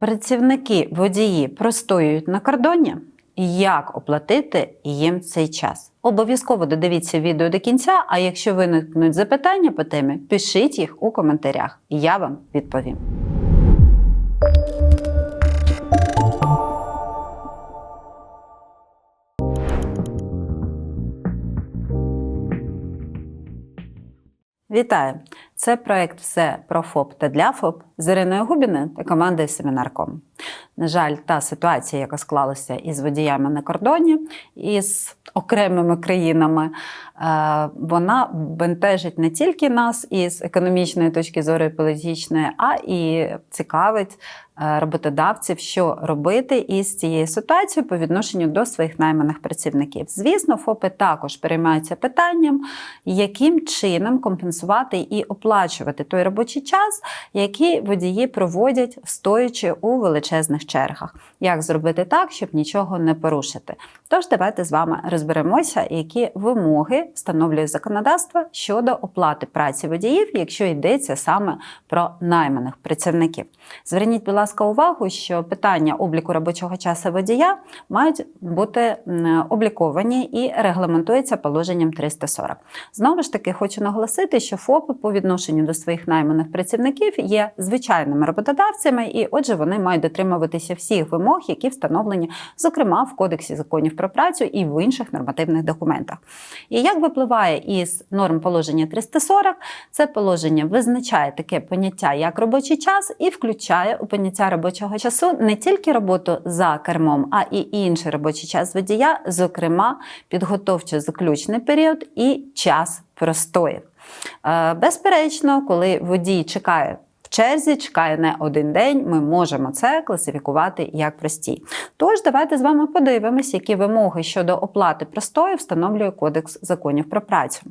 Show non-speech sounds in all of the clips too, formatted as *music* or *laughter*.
Працівники водії простоюють на кордоні. Як оплатити їм цей час? Обов'язково додивіться відео до кінця. А якщо виникнуть запитання по темі, пишіть їх у коментарях, я вам відповім. Вітаю! Це проект Все про ФОП та для ФОП з Іриною Губіною та командою Семінарком. На жаль, та ситуація, яка склалася із водіями на кордоні, із окремими країнами, вона бентежить не тільки нас із економічної точки зору і політичної, а і цікавить е, роботодавців, що робити із цією ситуацією по відношенню до своїх найманих працівників. Звісно, ФОПи також переймаються питанням, яким чином компенсувати і оплачувати той робочий час, який водії проводять стоячи у величезних чергах. Як зробити так, щоб нічого не порушити? Тож давайте з вами розберемося, які вимоги встановлює законодавство щодо оплати праці водіїв, якщо йдеться саме про найманих працівників. Зверніть, будь ласка, увагу, що питання обліку робочого часу водія мають бути обліковані і регламентуються положенням 340. Знову ж таки, хочу наголосити, що ФОПи по відношенню до своїх найманих працівників є звичайними роботодавцями, і отже, вони мають дотримуватися всіх вимог, які встановлені, зокрема в Кодексі законів про працю і в інших нормативних документах. І як випливає із норм положення 340, це положення визначає таке поняття як робочий час і включає у поняття робочого часу не тільки роботу за кермом, а і інший робочий час водія, зокрема підготовчо-заключний період і час простоїв. Е, Безперечно, коли водій чекає черзі, чекає не один день, ми можемо це класифікувати як прості. Тож давайте з вами подивимось, які вимоги щодо оплати простою встановлює Кодекс законів про працю.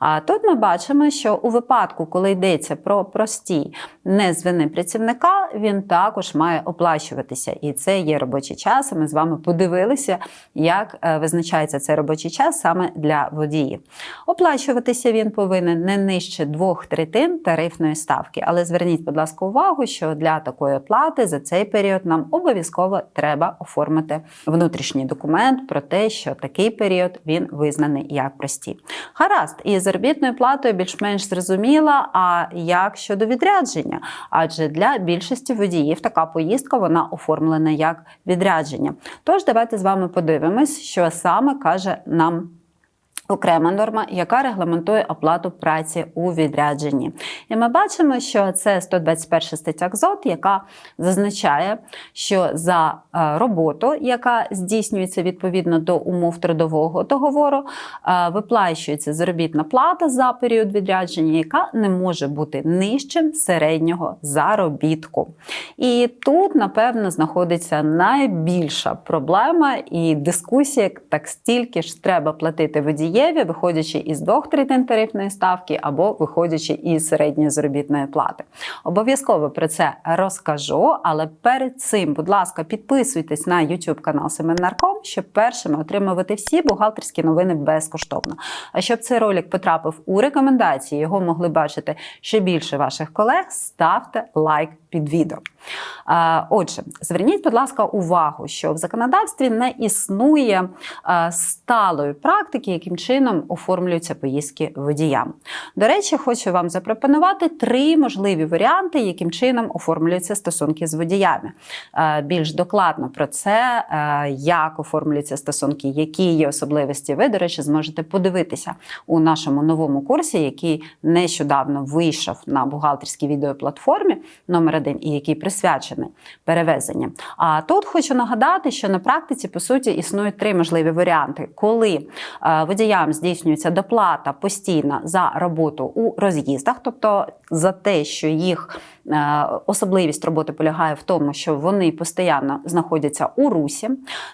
А тут ми бачимо, що у випадку, коли йдеться про простій не з вини працівника, він також має оплачуватися. І це є робочий час. Ми з вами подивилися, як е, визначається цей робочий час саме для водіїв. Оплачуватися він повинен не нижче двох третин тарифної ставки. Але зверніть, будь ласка, увагу, що для такої оплати за цей період нам обов'язково треба оформити внутрішній документ про те, що такий період він визнаний як простій. Гаразд, із заробітною платою більш-менш зрозуміла. А як щодо відрядження? Адже для більшості водіїв така поїздка вона оформлена як відрядження. Тож давайте з вами подивимось, що саме каже нам. Окрема норма, яка регламентує оплату праці у відрядженні. І ми бачимо, що це 121 стаття КЗОТ, яка зазначає, що за е, роботу, яка здійснюється відповідно до умов трудового договору, е, виплачується заробітна плата за період відрядження, яка не може бути нижчим середнього заробітку. І тут, напевно, знаходиться найбільша проблема і дискусія, так стільки ж треба платити водієві, виходячи із двох третин тарифної ставки або виходячи із середньої заробітної плати. Обов'язково про це розкажу, але перед цим, будь ласка, підписуйтесь на YouTube канал Семенарком, щоб першими отримувати всі бухгалтерські новини безкоштовно. А щоб цей ролик потрапив у рекомендації, його могли бачити ще більше ваших колег, ставте лайк під відео. Отже, зверніть, будь ласка, увагу, що в законодавстві не існує сталої практики, яким чином оформлюються поїздки водіям. До речі, хочу вам запропонувати три можливі варіанти, яким чином оформлюються стосунки з водіями. Більш докладно про це, як оформлюються стосунки, які є особливості, ви, до речі, зможете подивитися у нашому новому курсі, який нещодавно вийшов на бухгалтерській відеоплатформі номер 1 і який присвячений перевезенням. А тут хочу нагадати, що на практиці по суті існують три можливі варіанти, коли е, водіям здійснюється доплата постійна за роботу у роз'їздах, тобто за те, що їх особливість роботи полягає в тому, що вони постійно знаходяться у русі.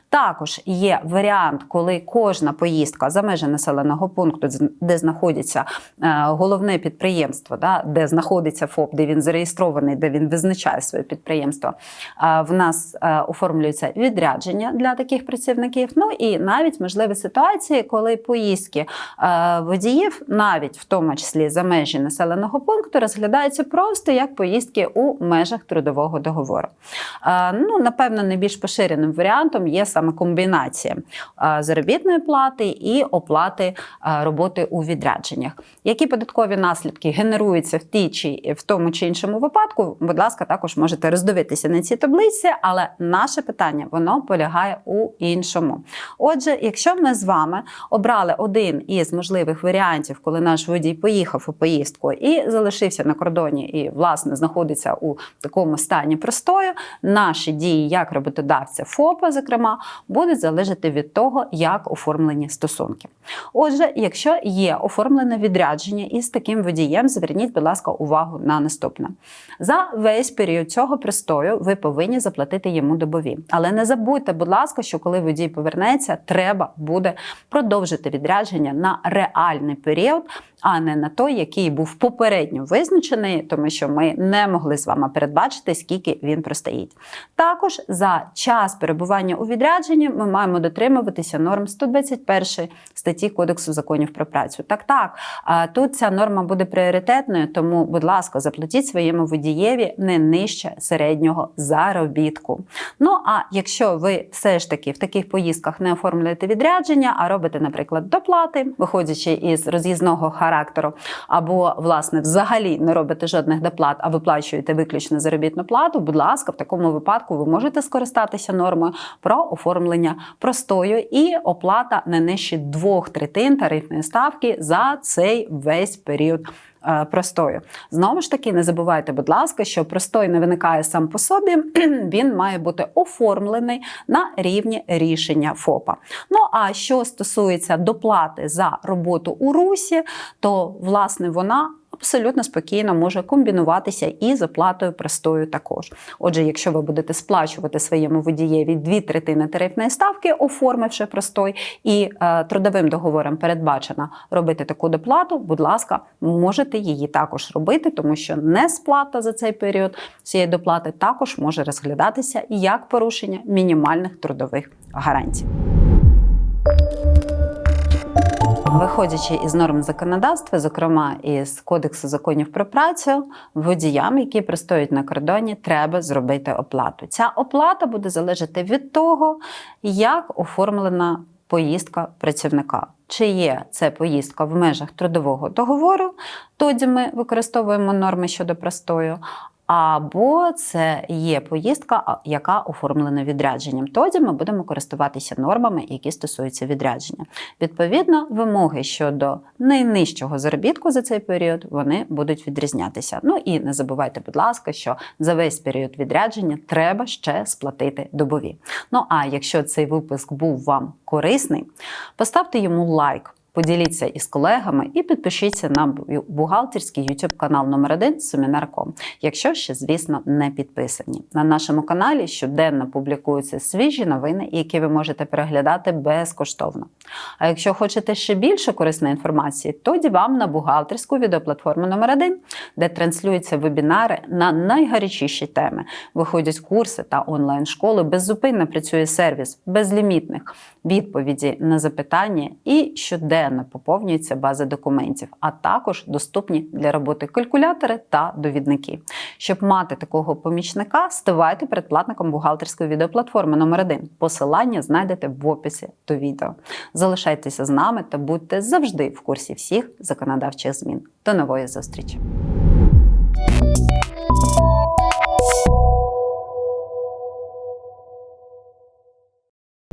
Також є варіант, коли кожна поїздка за межі населеного пункту, де знаходиться е, головне підприємство, де знаходиться ФОП, де він зареєстрований, де він визначає своє підприємство. е, В нас е, оформлюється відрядження для таких працівників. Ну і навіть можливі ситуації, коли поїздки е, водіїв, навіть в тому числі за межі населеного пункту, розглядаються просто як поїздки поїздки у межах трудового договору. Ну, напевно, найбільш поширеним варіантом є саме комбінація заробітної плати і оплати роботи у відрядженнях. Які податкові наслідки генеруються в тій чи в тому чи іншому випадку? Будь ласка, також можете роздивитися на цій таблиці, але наше питання воно полягає у іншому. Отже, якщо ми з вами обрали один із можливих варіантів, коли наш водій поїхав у поїздку і залишився на кордоні, і власне знаходиться у такому стані простою, наші дії як роботодавця ФОПа, зокрема, будуть залежати від того, як оформлені стосунки. Отже, якщо є оформлене відрядження із таким водієм, зверніть, будь ласка, увагу на наступне. За весь період цього пристою ви повинні заплатити йому добові. Але не забудьте, будь ласка, що коли водій повернеться, треба буде продовжити відрядження на реальний період, а не на той, який був попередньо визначений, тому що ми не могли з вами передбачити, скільки він простоїть. Також за час перебування у відрядженні ми маємо дотримуватися норм 121 статті Кодексу законів про працю. Так, так, тут ця норма буде пріоритетною, тому, будь ласка, заплатіть своєму водієві не нижче середнього заробітку. Ну а якщо ви все ж таки в таких поїздках не оформлюєте відрядження, а робите, наприклад, доплати, виходячи із роз'їзного характеру, або власне взагалі не робите жодних доплат, а виплачуєте виключно заробітну плату, будь ласка, в такому випадку ви можете скористатися нормою про оформлення простою і оплата не нижче двох третин тарифної ставки за цей весь період. Е, Простою знову ж таки, не забувайте, будь ласка, що простой не виникає сам по собі, *clears throat* він має бути оформлений на рівні рішення ФОПа. Ну а що стосується доплати за роботу у русі, то власне вона абсолютно спокійно може комбінуватися і з оплатою простою також. Отже, якщо ви будете сплачувати своєму водієві дві третини тарифної ставки, оформивши простой, і е, трудовим договором передбачено робити таку доплату, будь ласка, можете її також робити, тому що несплата за цей період цієї доплати також може розглядатися як порушення мінімальних трудових гарантій. Виходячи із норм законодавства, зокрема із Кодексу законів про працю, водіям, які пристоять на кордоні, треба зробити оплату. Ця оплата буде залежати від того, як оформлена поїздка працівника. Чи є це поїздка в межах трудового договору, тоді ми використовуємо норми щодо простою. Або це є поїздка, яка оформлена відрядженням. Тоді ми будемо користуватися нормами, які стосуються відрядження. Відповідно, вимоги щодо найнижчого заробітку за цей період вони будуть відрізнятися. Ну і не забувайте, будь ласка, що за весь період відрядження треба ще сплатити добові. Ну а якщо цей випуск був вам корисний, поставте йому лайк. Поділіться із колегами і підпишіться на бухгалтерський YouTube канал номер 1 Сумінар.ком, якщо ще, звісно, не підписані. На нашому каналі щоденно публікуються свіжі новини, які ви можете переглядати безкоштовно. А якщо хочете ще більше корисної інформації, тоді вам на бухгалтерську відеоплатформу номер 1 де транслюються вебінари на найгарячіші теми. Виходять курси та онлайн-школи. Беззупинно працює сервіс безлімітних відповіді на запитання і щоденно поповнюється база документів, а також доступні для роботи калькулятори та довідники. Щоб мати такого помічника, ставайте передплатником бухгалтерської відеоплатформи номер 1 Посилання знайдете в описі до відео. Залишайтеся з нами та будьте завжди в курсі всіх законодавчих змін. До нової зустрічі!